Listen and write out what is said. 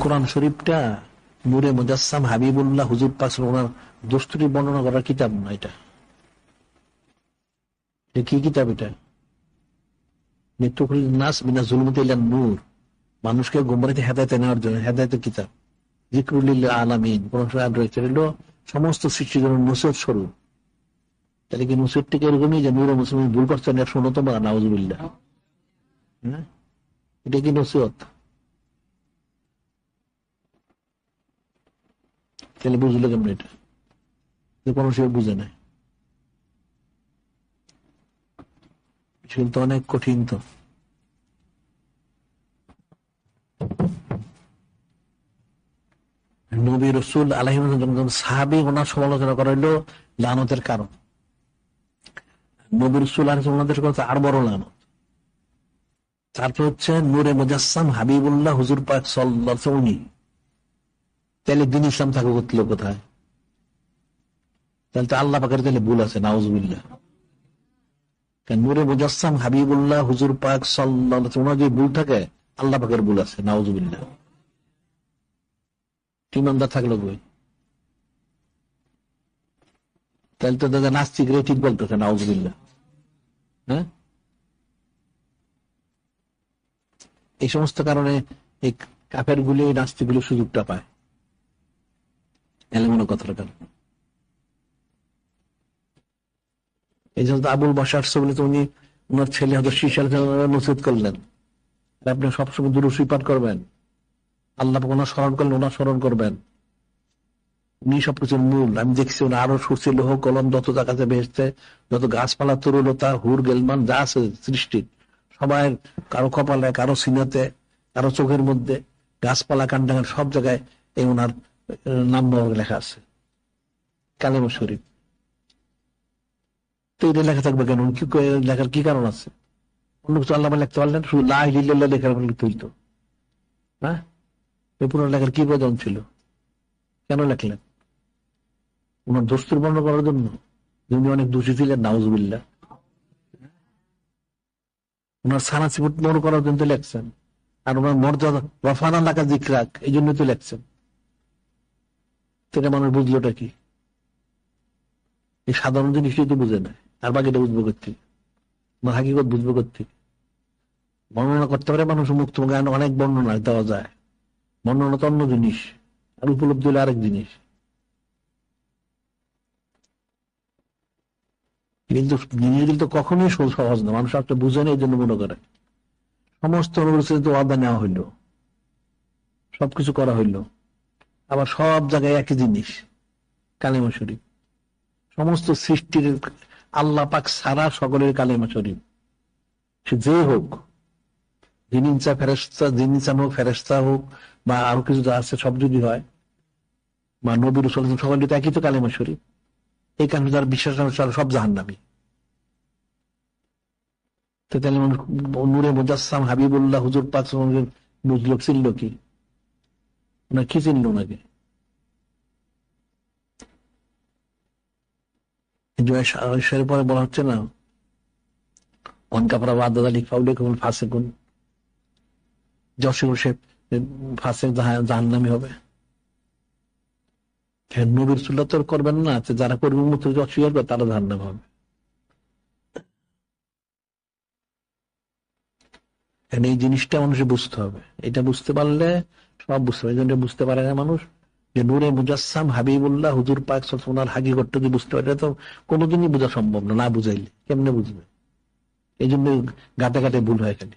কোরআন শরীফটা নূরে মুজাসসাম হাবিবুল্লাহ হুজুর পাক ওনার দোস্তুরি বর্ণনা করার কিতাব না এটা। কি কিতাব এটা? নিত্যকুল নাস বিনা জুলমতে নূর। মানুষকে গোমরাতে হেদায়তে নেওয়ার জন্য হেদায়তের কিতাব। আলামিন রয়েছে। সমস্ত সৃষ্টির জন্য নসিহত স্বরূপ। তাহলে কি নসিহতটিকে এরকমই যে নূর মুসলিম ভুল করছেন একশো অন্যতম? নাউজুবিল্লাহ। হ্যাঁ? এটা কি নসিহত? তাহলে বুঝলো কেমন এটা? কোনো সে বুঝে নাই তো অনেক কঠিন তো। নবী রসুল আলহিম সাহাবি ওনার সমালোচনা করা হইল লানতের কারণ। নবী রসুল আলহিম কথা আর বড় লানত। তারপর হচ্ছে নূরে মুজাসসাম হাবিবুল্লাহ হুজুর পাক সাল্লাহ তাহলে দিন ইসলাম থাকবে করছিল কোথায়? তাহলে তো আল্লাহ পাকের তাহলে ভুল আছে, নাউজুবিল্লাহ। নূরে মুজাসসাম হাবিবুল্লাহ হুজুর পাক সাল্লাহ ওনার যে ভুল থাকে, আল্লাহ পাকের ভুল আছে, নাউজুবিল্লাহ। ইমানদার থাকল বই তাহলে তো দাদা নাস্তিক রে ঠিক বলতেছে, নাউজুবিল্লাহ। হ্যাঁ? এই সমস্ত কারণে এই কাপের গুলি নাস্তিক গুলি সুযোগটা পায়। এমন কথাটা কেন এই জন্য আবুল বাসার বলে তো উনি ওনার ছেলে হয়তো শিশাল নসিদ করলেন। আপনি সবসময় দূর সুইপার করবেন। আল্লাহ ওনার স্মরণ করলেন ওনার স্মরণ করবেন। উনি সবকিছুর মূল। আমি দেখছি ওনার আরও সূর্য লোহ, কলম, যত জায়গাতে বেসছে যত গাছপালা তরুলতা হুর, গেলমান, যা আছে সৃষ্টির সবাই কারও কপালে, কারও সিনাতে, কারও চোখের মধ্যে, গাছপালা কান্ডাঙ্গান সব জায়গায় এই ওনার নাম লেখা আছে, কালেম শরীফ। তো এটা লেখা থাকবে কেন? কি লেখার কি কারণ আছে? অন্য কিছু আল্লাহ লিখতে পারলেন? শুধু লাহ লেখার লিখতে হইতো। হ্যাঁ? এই পুরো লেখার কি প্রয়োজন ছিল? কেন লেখলেন? ওনার দোস্তুর বর্ণনা করার জন্য যিনি অনেক দোষী ছিলেন নাউজবিল্লা ওনার সারা সিপুট মনে করার জন্য লেখছেন। আর ওনার মর্যাদা রফানা লাকা দিকরাক এই জন্য তো লেখছেন। সেটা মানুষ বুঝলোটা কি? এই সাধারণ জিনিসই তো বুঝে নেয় আর বাকিটা বুঝব করতে ওনার হাকিগত বুঝব করতে বর্ণনা করতে পারে মানুষ মুক্ত জ্ঞান অনেক বর্ণনা দেওয়া যায়। বর্ণনা তো অন্য জিনিস, আর উপলব্ধি হলে আরেক জিনিস। কিন্তু জিনিসগুলো তো কখনোই সহজ না, মানুষ একটা বুঝে না এই জন্য মনে করে। সমস্ত অনুপস্থিত ওয়াদা নেওয়া হইল। সবকিছু করা হইল। আবার সব জায়গায় একই জিনিস, কালিমা শরীফ। সমস্ত সৃষ্টির আল্লাহ পাক সারা সকলের কালিমা শরীফ। সে যে হোক জিনিসা ফেরেস্তা জিনিসা হোক ফেরেস্তা হোক, বা আরও কিছু যা আছে, সব যদি হয়, বা নবীর সকলে তো একই তো কালিমা শরীফ, এই কারণে যারা বিশ্বাস সব জাহান নামি তো তাহলে নূরে মুজাসসাম হাবিবুল্লাহ হুজুর পাক বুঝলো চিনল কি? না, কি চিনল ওনাকে পরে বলা হচ্ছে না অনকাপড়া বাদ দাদা লিখ পাউলে কেবল ফাঁসে কোন যশোর সে ফাঁসে জাহান নামি হবে। নবীর সুল্লা তো করবেন না যারা করবে মতো অস্বীকার করে, তারা জাহান নাম হবে এই জিনিসটা মানুষের বুঝতে হবে। এটা বুঝতে পারলে সব বুঝতে পারে এই বুঝতে পারে না মানুষ যে নূরে মুজাসসাম হাবিবুল্লাহ হুজুর পাক ওনার হাগি করতে যদি বুঝতে পারে তো কোনোদিনই বোঝা সম্ভব না। না বুঝাইলে কেমনে বুঝবে? এই জন্য গাতে গাতে ভুল হয় খালি।